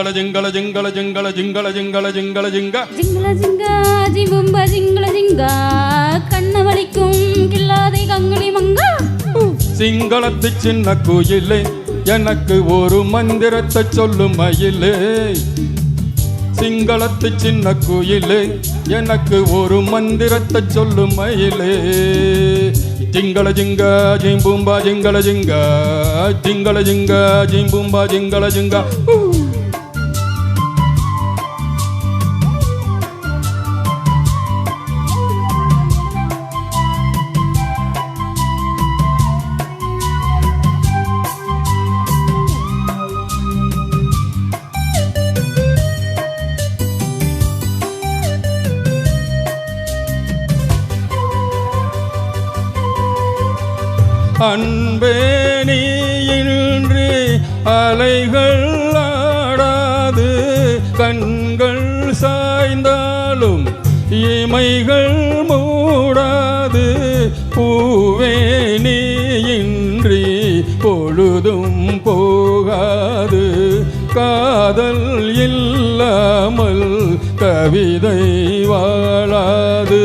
జింగళ జింగళ జింగళ జింగళ జింగళ జింగళ జింగళ జింగ ஜிங்கள ஜிங்கா ஜிபும்ப ஜிங்கள ஜிங்கா கண்ண வலிக்கும் கில்லாதை கங்குலி மங்கா சிங்களத்து சின்ன குயிலே எனக்கு ஒரு மந்திரத்தை சொல்லும் மயிலே சிங்களத்து சின்ன குயிலே எனக்கு ஒரு மந்திரத்தை சொல்லும் மயிலே ஜிங்கள ஜிங்க ஜிம்பும்பா ஜிங்கள ஜிங்க ஜிங்கள ஜிங்க ஜிம்பும்பா ஜிங்கள ஜிங்க ஊ. அன்பே நீ அலைகள் ஆடாது. கண்கள் சாய்ந்தாலும் இமைகள் மூடாது. பூவே நீ பொழுதும் போகாது. காதல் இல்லாமல் கவிதை வாழாது.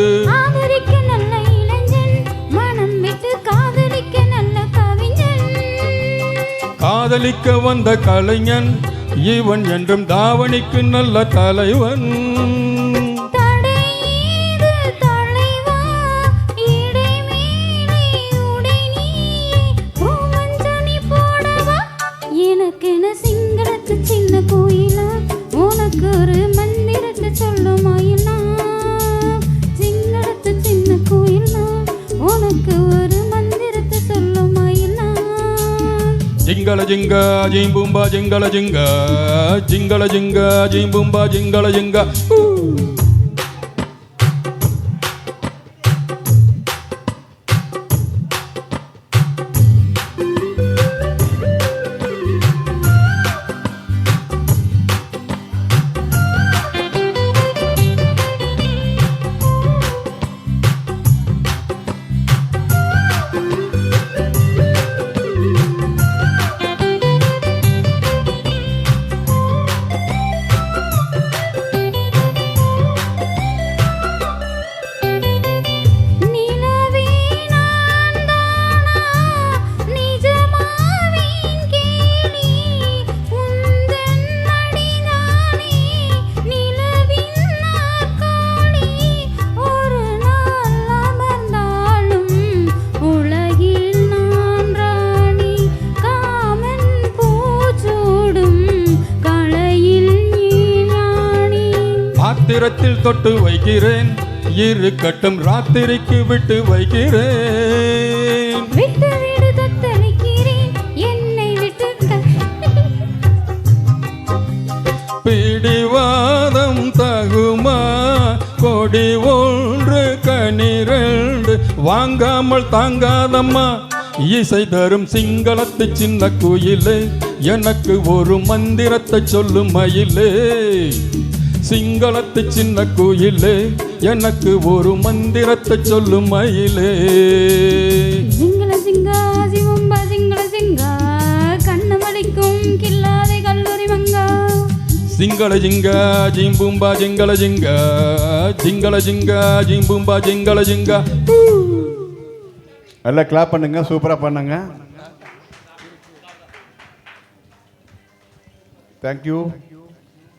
காதலிக்க வந்த கலைஞன் இவன் என்றும் தாவணிக்கு நல்ல தலைவன். தடையீது சிங்களத்து சின்ன கோயிலா? உனக்கு ஒரு மந்திரத்தை சிங்களத்து சின்ன கோயிலா? உனக்கு ஜிங்கள ஜிங்க ஜிம்பும்பா ஜிங்கள ஜிங்க ஜிங்கள ஜிங்க ஜிம்பும்பா ஜிங்கள ஜிங்க. ஆத்திரத்தில் தொட்டு வைக்கிறேன். இரு கட்டும் ராத்திரிக்கு விட்டு வைக்கிறேன். பிடிவாதம் தகுமா? கொடி ஒன்று கனிரண்டு. வாங்காமல் தாங்காதம்மா. இசை தரும் சிங்களத்து சின்ன குயிலே. எனக்கு ஒரு மந்திரத்தை சொல்லும் மயிலே சிங்களத்து சின்ன குயிலே எனக்கு ஒரு மந்திரத்தை சொல்லும் மயிலே. சிங்கள சிங்கா சிவம்பா சிங்கள சிங்கா கண்ணு வலிக்கும் கில்லாதை கல்லூரி மங்கா. சிங்கள ஜிங்க ஜிம்பும்பா ஜிங்கள ஜிங்க ஜிங்கள ஜிங்க ஜிம்பும்பா ஜிங்கள ஜிங்க எல்லாம் கிளாப் பண்ணுங்க சூப்பராக பண்ணுங்க. தேங்க்யூ